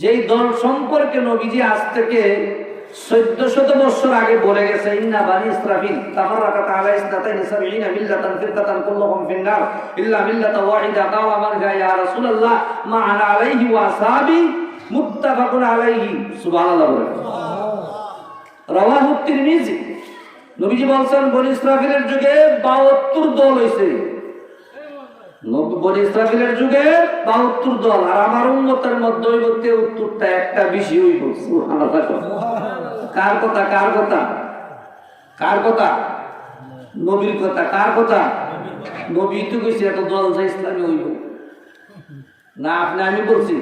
যেই দল সম্পর্কে নবীজি আজ থেকে চোদ্দ শত বছর আগে বলে গেছে, ইন্না বানি ইসরাফিল, তাফাররাকা তাআলা ইসনাতাইন সাবঈনা মিল্লাতান ফিরকাতান কুল্লুহুম ফিন্নার, ইল্লা ওয়াহিদা রাসূলুল্লাহ মা আনা আলাইহি ওয়া আসহাবি মুত্তাফাকুন আলাইহি। সুবহানাল্লাহ বলে। রাওয়াহু তিরমিজি, নবীজি বলছেন, বনি ইসরাফিলের যুগে 72 দল হইছে। নব- বনি ইসরাফিলের যুগে 72 দল, আর আমার উম্মতের মধ্যে হইব 73টা একটা বেশি হইব কার কথা কার কথা? কার কথা? নবীর কথা, কার কথা? নবী তো কইছে, এত দল যে ইসলামী হইব। না, আপনি, আমি বলছি,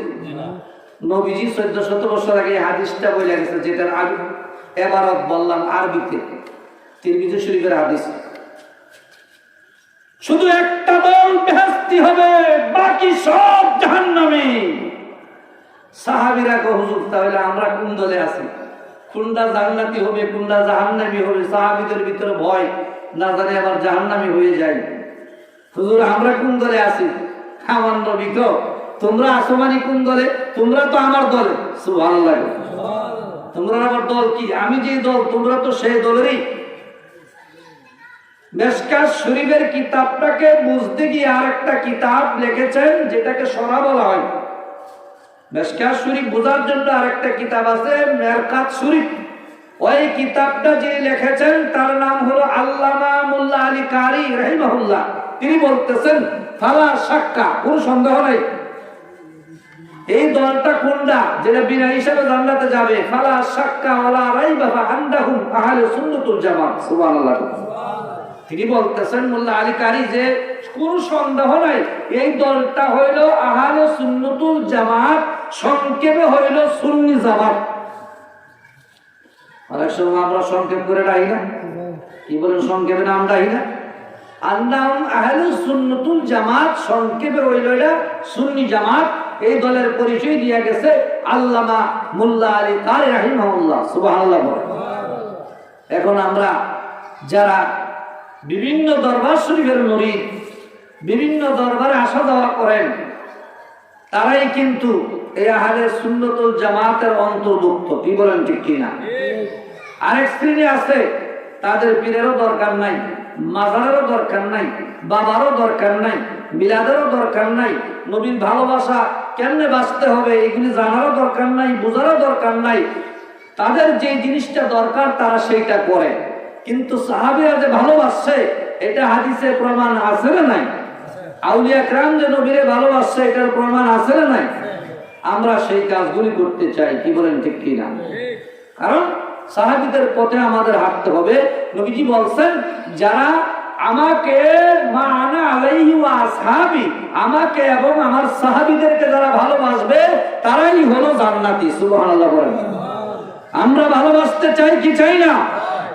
নবীজি চোদ্দ শত বছর আগে হাদিসটা বলে গেছে, যেটার আগে এবারত বললাম আরবিতে, তিরমিজি শরীফের হাদিস। শুধু একটা দল বেহেস্তি হবে বাকি সব জাহান্নামী। সাহাবিরা কো হুজুর তাহলে আমরা কোন দলে আছি? কোনটা জান্নাতি হবে কোনটা জাহান্নামী হবে? সাহাবিদের ভিতরে ভয় না জানি আবার জাহান্নামী হয়ে যায়। হুজুর আমরা কোন দলে আছি? আমার নবী কো তোমরা আসো মানে কোন দলে? তোমরা তো আমার দলে। সুবহানাল্লাহ। তোমরা আমার দল কি? আমি যে দল তোমরা তো সেই দলেরই। মেসকাস শরীফের কিতাবটাকে বুঝতে গিয়ে আর একটা কিতাব লিখেছেন, যেটাকে সরা বলা হয়। মেসকাস শরীফ বোঝার জন্য আরেকটা কিতাব আছে, মেরকাত শরীফ। ওই কিতাবটা যে লিখেছেন, তার নাম হলো আল্লামা মোল্লা আলী কারি রহিমাহুল্লাহ। তিনি বলতেছেন, ফালা সাক্কা কোন সন্দেহ নাই। এই দলটা কোনটা? যেটা বিনা হিসাবে জান্নাতে যাবে। ফালা সাক্কা ওয়ালা রাইবা আন্দাহুম আহলে সুন্নাতুল জামাত। সুবহানাল্লাহ। তিনি বলতেছেন, মোল্লা আলী কারি যে কোন সন্দেহ নাই, এই দলটা হইল আহালে সুন্নতুল জামাত, সংক্ষেপে হইল সুন্নি জামাত। অনেক সময় আমরা সংক্ষেপ করে ডাই না। কি বলেন, সংক্ষেপে নাম ডাই না? আর নাম আহলে সুন্নতুল জামাত, সংক্ষেপে হইল এটা সুন্নি জামাত। এই দলের পরিচয় দিয়া গেছে আল্লামা মোল্লা আলী কারি রাহিমাহুল্লাহ বলেন। এখন আমরা যারা বিভিন্ন দরবার শরীফের মরিদ বিভিন্ন দরবারে আসা যাওয়া করেন। তারাই কিন্তু এই আহারের সুন্নতুল জামাতের অন্তর্ভুক্ত। কি বলেন ঠিক কিনা? আরেক শ্রেণি আছে, তাদের পীরেরও দরকার নাই, মাজারেরও দরকার নাই, বাবারও দরকার নাই, মিলাদেরও দরকার নাই। নবীর ভালোবাসা কেমনে বাঁচতে হবে এগুলি জানারও দরকার নাই, বোঝারও দরকার নাই। তাদের যে জিনিসটা দরকার তারা সেইটা করে। কিন্তু সাহাবিরা যে ভালোবাসছে, এটা হাদিসে প্রমাণ আছে না নাই? আউলিয়া ক্রাম যে নবীরে ভালোবাসছে, এটার প্রমাণ আছে না নাই? আমরা সেই কাজগুলি করতে চাই, কি বলেন ঠিক কি না কারণ সাহাবিদের পথে আমাদের হাঁটতে হবে। নবীজি বলছেন, যারা আমাকে মানা আলাইহি ওয়া আসহাবি, আমাকে এবং আমার সাহাবিদেরকে যারা ভালোবাসবে, তারাই হলো জান্নাতি, সুবহানাল্লাহ বলেন। আমরা ভালোবাসতে চাই কি চাই না?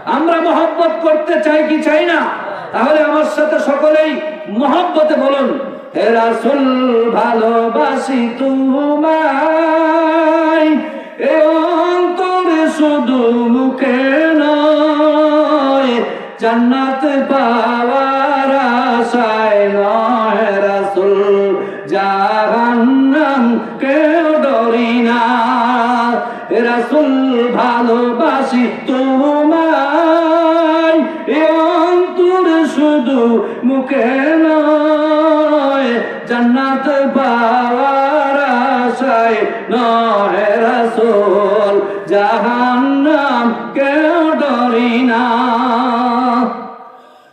আমরা মহব্বত করতে চাই কি চাই না? তাহলে আমার সাথে সকলেই মহব্বতে বলুন, হে রাসূল, ভালোবাসি অন্তরে শুধু মুখে জান্নাত পাওয়ার আশায় নয় রাসূল, জাহান্নাম কেউ ডরি না। রাসূল, ভালোবাসি তোমায়।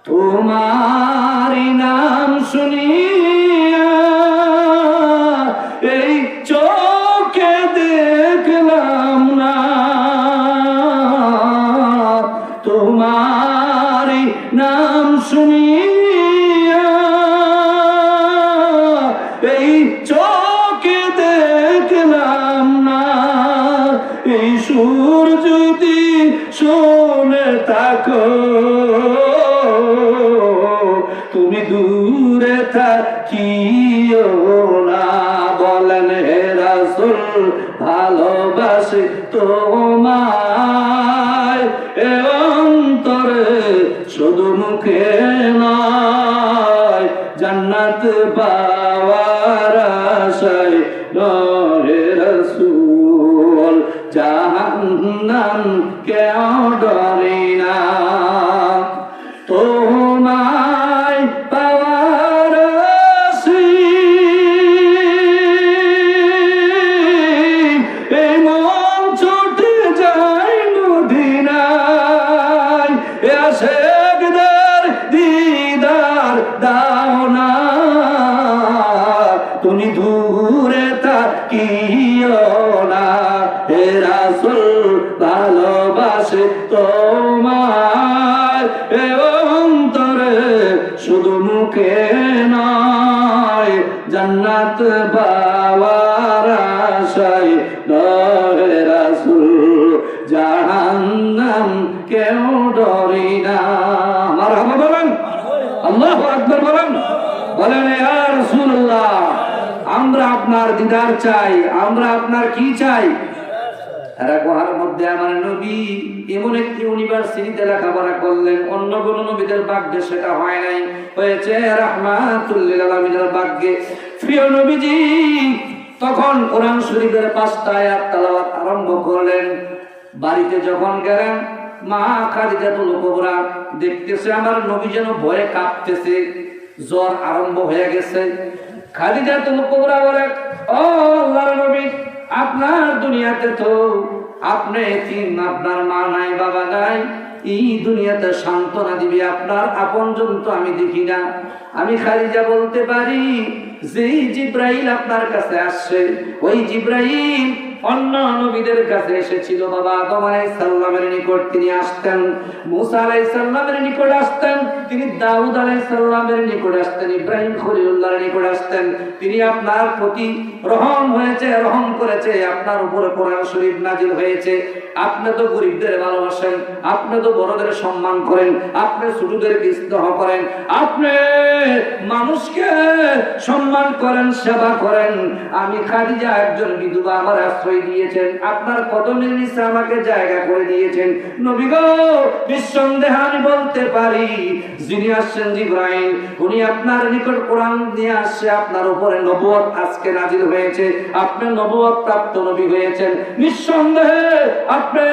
তোমার নাম শুনিয়া এই চোখে দেখলাম না। তোমার নাম শুনিয়া এই চোখে দেখলাম না। এই সুর যদি শুনে থাকো। থাকিও না। বলেন হে রাসূল ভালোবাসি তোমায়। শুধু মুখে নয় জান্নাত পাওয়ার আশায় মুখে নয় জান্নাত পাওয়ার আশায় নয় রাসূল, জাহান্নাম কেউ ডরি না। মারহাবা বলেন, আল্লাহু আকবার বলেন বলেন, ইয়া রাসূলুল্লাহ, আমরা আপনার দিদার চাই, আমরা আপনার কি চাই? এরা গুহার মধ্যে আমার নবী এমন একটি ইউনিভার্সিটিতে লেখাপড়া করলেন। অন্য কোন নবীদের ভাগ্যে সেটা হয় নাই। হয়েছে রাহমাতুল্লিল আলামিনের ভাগ্যে। প্রিয় নবীজি, তখন কোরআন শরীফের পাঁচটা আয়াত তেলাওয়াত আরম্ভ করলেন। বাড়িতে যখন গেলেন, মা খাদিজাতুল কুবরা দেখতেছে আমার নবী যেন ভয়ে কাঁপতেছে। জ্বর আরম্ভ হয়ে গেছে। খাদিজাতুল কুবরা বলে, ও আল্লাহর নবী আপনার দুনিয়াতে তো আপনি আপনার মা নাই, বাবা নাই। এই দুনিয়াতে সান্ত্বনা দিবে আপনার, আপনজন তো আমি দেখি না। আমি খালিজা বলতে পারি যে জিব্রাইল আপনার কাছে আসছে, ওই জিব্রাইল অন্য নবীদের কাছে এসেছিল বাবা আদম আলাইসাল্লামের নিকট। তিনি আসতেন, মুসা আলাইসাল্লামের নিকট আসতেন, তিনি দাউদ আলাইসাল্লামের নিকট আসতেন, ইব্রাহিম খলিলুল্লাহর নিকট আসতেন। তিনি আপনার প্রতি রহম হয়েছে, রহম করেছে, আপনার উপরে কোরআন শরীফ নাজিল হয়েছে। আপনি তো গরিবদের ভালোবাসেন, আপনি তো বড়দের সম্মান করেন, আপনি ছোটদেরকে স্নেহ করেন, আপনি মানুষকে সম্মান করেন, সেবা করেন। আমি খাদিজা একজন বিধবা, আমার আশ্রয় দিয়েছেন। আপনার কদমের নিচে আমাকে জায়গা করে দিয়েছেন। নবী গো নিঃসন্দেহে আমি বলতে পারি, যিনি আসছেন জিব্রাইল, উনি আপনার নিকট কোরআন নিয়ে আসছে, আপনার উপরে নবুয়ত আজকে নাজিল হয়েছে। আপনি নবুয়ত প্রাপ্ত নবী হয়েছেন। নিঃসন্দেহে আপনি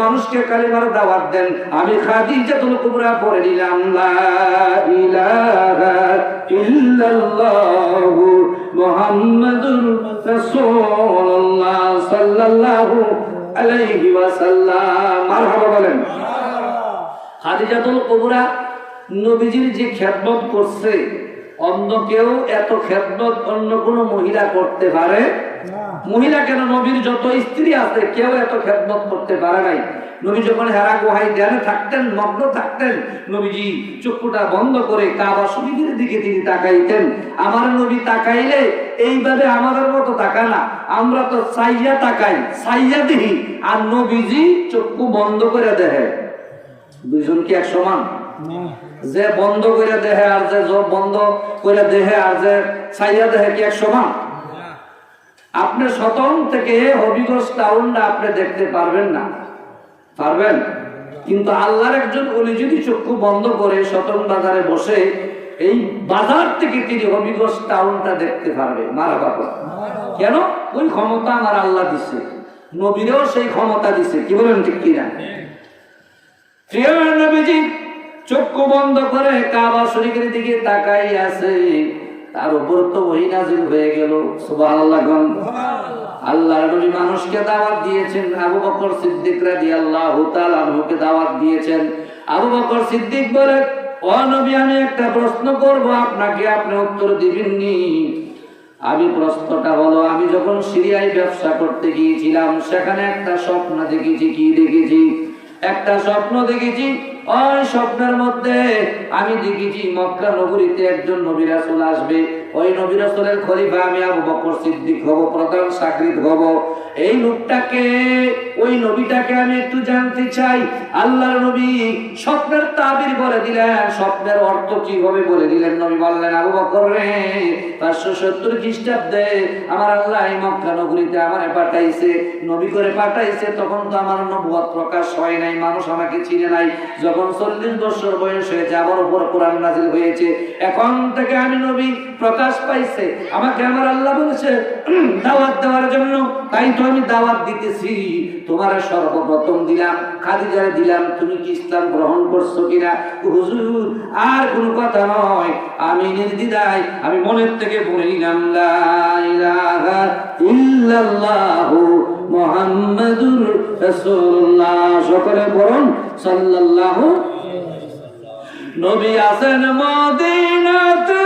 মানুষকে কালিমার দাওয়াত দেন। আমি খাদিজাতুল কুবরা পড়ে নিলাম, লা ইলাহা ইল্লাল্লাহু মুহাম্মাদুর রাসূলুল্লাহ সাল্লাল্লাহু আলাইহি ওয়াসাল্লাম। মারহাবা বলেন। খাদিজাতুল কুবরা নবীজির যে খেদমত করছে অন্য কেউ এত খেদমত অন্য কোনো মহিলা করতে পারে? মহিলা কেন? নবীর যত স্ত্রী আছে কেউ এত খেদমত করতে পারে নাই। নবী যখন হেরা গুহাই ধ্যানে থাকতেন মগ্ন থাকতেন নবীজি চক্ষুটা বন্ধ করে কাবা শরীফের দিকে তিনি তাকাইতেন। আমার নবী তাকাইলে এইভাবে আমাদের মতো তাকা না। আমরা তো সাইয়া তাকাই সাইয়া দিহি আর নবীজি চক্ষু বন্ধ করে দেহে। দুইজন কি এক সমান? যে বন্ধ করে দেহে আর যে বন্ধ করে দেহে আর যে সাইয়া দেহে কি এক সমান? আপনি সতন থেকে হবিগঞ্জ টাউনটা আপনি দেখতে পারবেন না। পারবেন? কিন্তু আল্লাহর একজন অলি যদি চক্ষু বন্ধ করে সতন বাজারে বসে, এই বাজার থেকে তিনি হবিগঞ্জ টাউনটা দেখতে পারবে। মারা বাবা। কেন? ওই ক্ষমতা আমার আল্লাহ দিছে। নবীরেও সেই ক্ষমতা দিছে। কি বলেন ঠিক কিনা? নবীজি, চক্ষু বন্ধ করে কাবা শরীফের দিকে তাকাই আছে তার উপর তো ওই নাজিল হয়ে গেল। সুবহানাল্লাহ আল্লাহ নবী মানুষকে দাওয়াত দিয়েছেন, আবু বকর সিদ্দিক রাদিয়াল্লাহু তাআলা আনহুকে দাওয়াত দিয়েছেন। আবু বকর সিদ্দিক বলে, ও নবী, আমি একটা প্রশ্ন করব, আপনাকে আপনি উত্তর দিবেননি? আমি প্রশ্নটা হলো, আমি যখন সিরিয়ায় ব্যবসা করতে গিয়েছিলাম, সেখানে একটা স্বপ্ন দেখেছি, কি দেখেছি? একটা স্বপ্ন দেখেছি, ওই স্বপ্নের মধ্যে আমি দেখেছি মক্কা নগরীতে একজন নবী রাসূল আসবে। ওই নবী রাসূলের খলিফা আমি আবু বকর সিদ্দিক হব, প্রধান সাকরিত হব। এই লোকটাকে, ওই নবীটাকে আমি একটু জানতে চাই। আল্লাহর নবী স্বপ্নের তাবির বলে দিলেন, স্বপ্নের অর্থ কি হবে বলে দিলেন নবী বললেন, আবু বকর রে, পাঁচশো সত্তর খ্রিস্টাব্দে আমার আল্লাহ এই মক্কা নগরীতে আমারে পাঠাইছে। নবী করে পাঠাইছে, তখন তো আমার নবুয়ত প্রকাশ হয় নাই, মানুষ আমাকে চিনে নাই। যখন চল্লিশ বছর বয়স হয়েছে, আমার উপর কোরআন নাজিল হয়েছে। এখন থেকে আমি নবী প্রকাশ প্রকাশ পাইছে। আমাকে আমার আল্লাহ বলেছে দাওয়াত দেওয়ার জন্য তাই তো আমি দাওয়াত দিতেছি। তোমার সর্বপ্রথম দিলাম, খাদিজারে দিলাম, তুমি কি ইসলাম গ্রহণ করছ কিনা? হুজুর, আর কোনো কথা নয়। আমি নির্দ্বিধায়, আমি মনের থেকে বলে নিলাম ইল্লাল্লাহু মুহাম্মাদুর রাসূলুল্লাহ। সকলে বলুন, সাল্লাল্লাহু নবী আছেন মদিনাতে।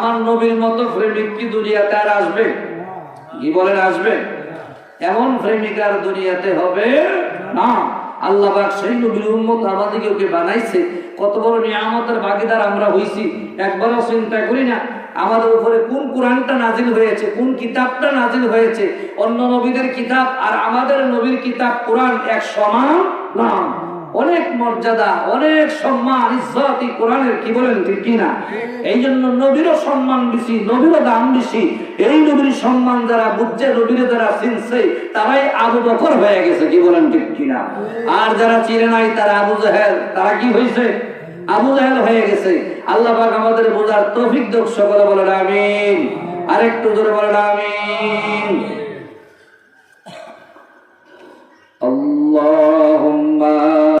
আমার নবীর মতো প্রেমিক কি দুনিয়াতে আর আসবে? কি বলেন, আসবে? এমন প্রেমিক আর দুনিয়াতে হবে না। আল্লাহ সেই নবীর উম্মত আমাদেরকে ওকে বানাইছে। কত বড় নিয়ামতের ভাগিদার আমরা হইছি। একবারও চিন্তা করি না, আমাদের উপরে কোন কোরআনটা নাজিল হয়েছে, কোন কিতাবটা নাজিল হয়েছে। অন্য নবীদের কিতাব আর আমাদের নবীর কিতাব কোরআন এক সমান না। অনেক মর্যাদা অনেক সম্মান ইজ্জত এই কোরআনের কি বলেন ঠিক কিনা এই জন্য নবীরও সম্মান বেশি নবীরও দাম বেশি এই নবীর সম্মান যারা বুঝছে নবীরে যারা চিনছে তারাই আবু বকর হয়ে গেছে কি বলেন ঠিক কিনা আর যারা চিনে নাই তারা আবু জাহেল তারা কি হয়েছে আবু জাহেল হয়ে গেছে আল্লাহ পাক আমাদের বোঝার তৌফিক দোক সকলে বলেন আমিন আরেকটু জোরে বলেন আমিন اللهم